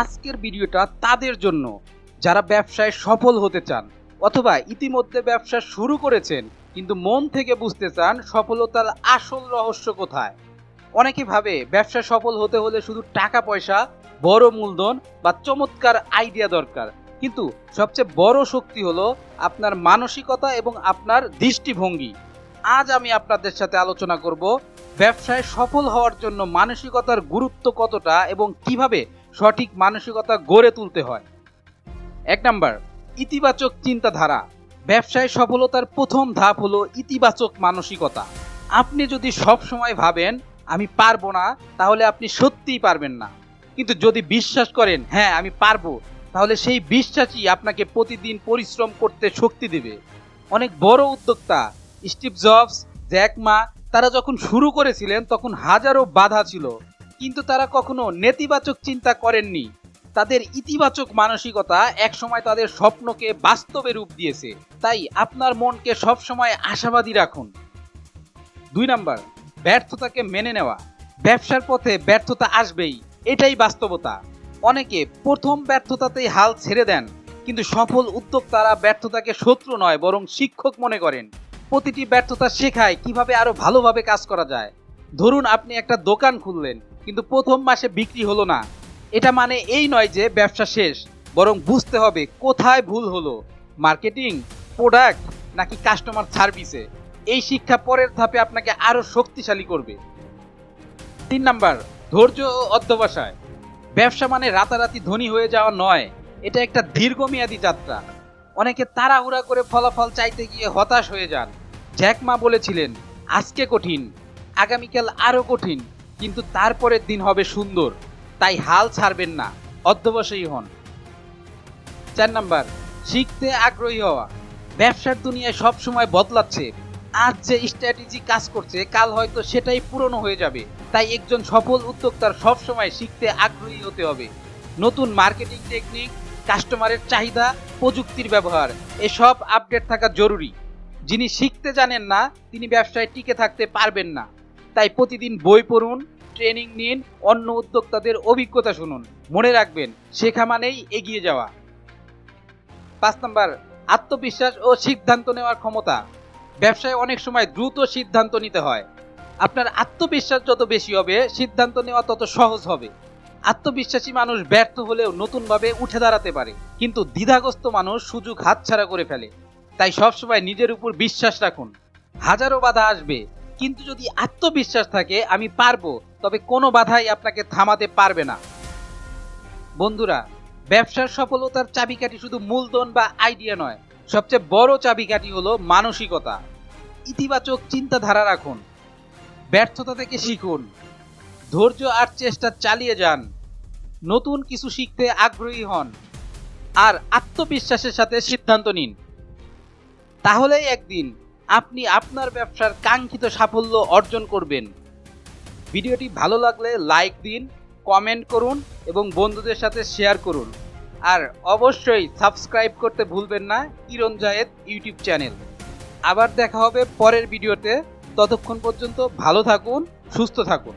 আজকের ভিডিওটা তাদের জন্য। যারা ব্যবসায় সফল হতে চান অথবা ইতিমধ্যে ব্যবসা শুরু করেছেন, কিন্তু মন থেকে বুঝতে চান সফলতার আসল রহস্য কোথায়। অনেকে ভাবে ব্যবসা সফল হতে হলে শুধু টাকা পয়সা, বড় মূলধন বা চমৎকার আইডিয়া দরকার। কিন্তু সবচেয়ে বড় শক্তি হলো আপনার মানসিকতা এবং আপনার দৃষ্টিভঙ্গি। আজ আমি আপনাদের সাথে আলোচনা করব ব্যবসায় সফল হওয়ার জন্য মানসিকতার গুরুত্ব কতটা এবং কীভাবে সঠিক মানসিকতা গড়ে তুলতে হয়। এক নাম্বার, ইতিবাচক চিন্তাধারা। ব্যবসায় সফলতার প্রথম ধাপ হলো ইতিবাচক মানসিকতা। আপনি যদি সব সময় ভাবেন, আমি পারব না, তাহলে আপনি সত্যিই পারবেন না। কিন্তু যদি বিশ্বাস করেন হ্যাঁ আমি পারব, তাহলে সেই বিশ্বাসই আপনাকে প্রতিদিন পরিশ্রম করতে শক্তি দেবে। অনেক বড় উদ্যোক্তা, স্টিভ জবস জ্যাকমা তারা যখন শুরু করেছিলেন, তখন হাজারো বাধা ছিল। কিন্তু তারা কখনো নেতিবাচক চিন্তা করেননি। তাদের ইতিবাচক মানসিকতা একসময় তাদের স্বপ্নকে বাস্তবে রূপ দিয়েছে। তাই আপনার মনকে সবসময় আশাবাদী রাখুন। দুই নাম্বার, ব্যর্থতাকে মেনে নেওয়া। ব্যবসার পথে ব্যর্থতা আসবেই, এটাই বাস্তবতা। অনেকে প্রথম ব্যর্থতাতেই হাল ছেড়ে দেন, কিন্তু সফল উদ্যোক্তারা ব্যর্থতাকে শত্রু নয়, বরং শিক্ষক মনে করেন। প্রতিটি ব্যর্থতা শেখায় কীভাবে আরও ভালোভাবে কাজ করা যায়। ধরুন আপনি একটা দোকান খুললেন কিন্তু প্রথম মাসে বিক্রি হলো না। এটা মানে এই নয় যে ব্যবসা শেষ, বরং বুঝতে হবে কোথায় ভুল হলো। মার্কেটিং, প্রোডাক্ট, নাকি কাস্টমার সার্ভিসে? এই শিক্ষা পরের ধাপে আপনাকে আরও শক্তিশালী করবে। তিন নাম্বার, ধৈর্য ও অধ্যবসায়। ব্যবসা মানে রাতারাতি ধনী হয়ে যাওয়া নয়, এটা একটা দীর্ঘমেয়াদী যাত্রা। অনেকে তাড়াহুড়া করে ফলাফল চাইতে গিয়ে হতাশ হয়ে যান। জ্যাকমা বলেছিলেন, আজকে কঠিন, আগামীকাল আরও কঠিন। কিন্তু তারপরের দিন হবে সুন্দর। তাই হাল ছাড়বেন না। অধ্যবসায়ী হন। চার নাম্বার, শিখতে আগ্রহী হওয়া। ব্যবসার দুনিয়ায় সব সময় বদলাচ্ছে। আজ যে স্ট্র্যাটেজি কাজ করছে, কাল হয়তো সেটাই পুরনো হয়ে যাবে। তাই একজন সফল উদ্যোক্তার সব সময় শিখতে আগ্রহী হতে হবে। নতুন মার্কেটিং টেকনিক কাস্টমারের চাহিদা, প্রযুক্তির ব্যবহার, এসব আপডেট থাকা জরুরি। যিনি শিখতে জানেন না, তিনি ব্যবসায় টিকে থাকতে পারবেন না। তাই প্রতিদিন বই পড়ুন ট্রেনিং নিন, অন্য উদ্যোক্তাদের অভিজ্ঞতা শুনুন। মনে রাখবেন, শেখা মানেই এগিয়ে যাওয়া। পাঁচ নম্বর, আত্মবিশ্বাস ও সিদ্ধান্ত নেওয়ার ক্ষমতা। ব্যবসায় অনেক সময় দ্রুত সিদ্ধান্ত নিতে হয়। আপনার আত্মবিশ্বাস যত বেশি হবে, সিদ্ধান্ত নেওয়া তত সহজ হবে। আত্মবিশ্বাসী মানুষ ব্যর্থ হলেও নতুনভাবে উঠে দাঁড়াতে পারে। কিন্তু দ্বিধাগ্রস্ত মানুষ সুযোগ হাতছাড়া করে ফেলে। তাই সবসময় নিজের উপর বিশ্বাস রাখুন। হাজারো বাধা আসবে। কিন্তু যদি আত্মবিশ্বাস থাকে, আমি পারব। তবে কোনো বাধাই আপনাকে থামাতে পারবে না। বন্ধুরা, ব্যবসার সফলতার চাবিকাঠি শুধু মূলধন বা আইডিয়া নয়। সবচেয়ে বড় চাবিকাঠি হলো মানসিকতা। ইতিবাচক চিন্তাধারা রাখুন। ব্যর্থতা থেকে শিখুন। ধৈর্য আর চেষ্টা চালিয়ে যান। নতুন কিছু শিখতে আগ্রহী হন। আর আত্মবিশ্বাসের সাথে সিদ্ধান্ত নিন। তাহলেই একদিন আপনি আপনার ব্যবসার কাঙ্ক্ষিত সাফল্য অর্জন করবেন। ভিডিওটি ভালো লাগলে লাইক দিন, কমেন্ট করুন এবং বন্ধুদের সাথে শেয়ার করুন। আর অবশ্যই সাবস্ক্রাইব করতে ভুলবেন না কিরণ জায়েদ ইউটিউব চ্যানেল। আবার দেখা হবে পরের ভিডিওতে। ততক্ষণ পর্যন্ত ভালো থাকুন, সুস্থ থাকুন।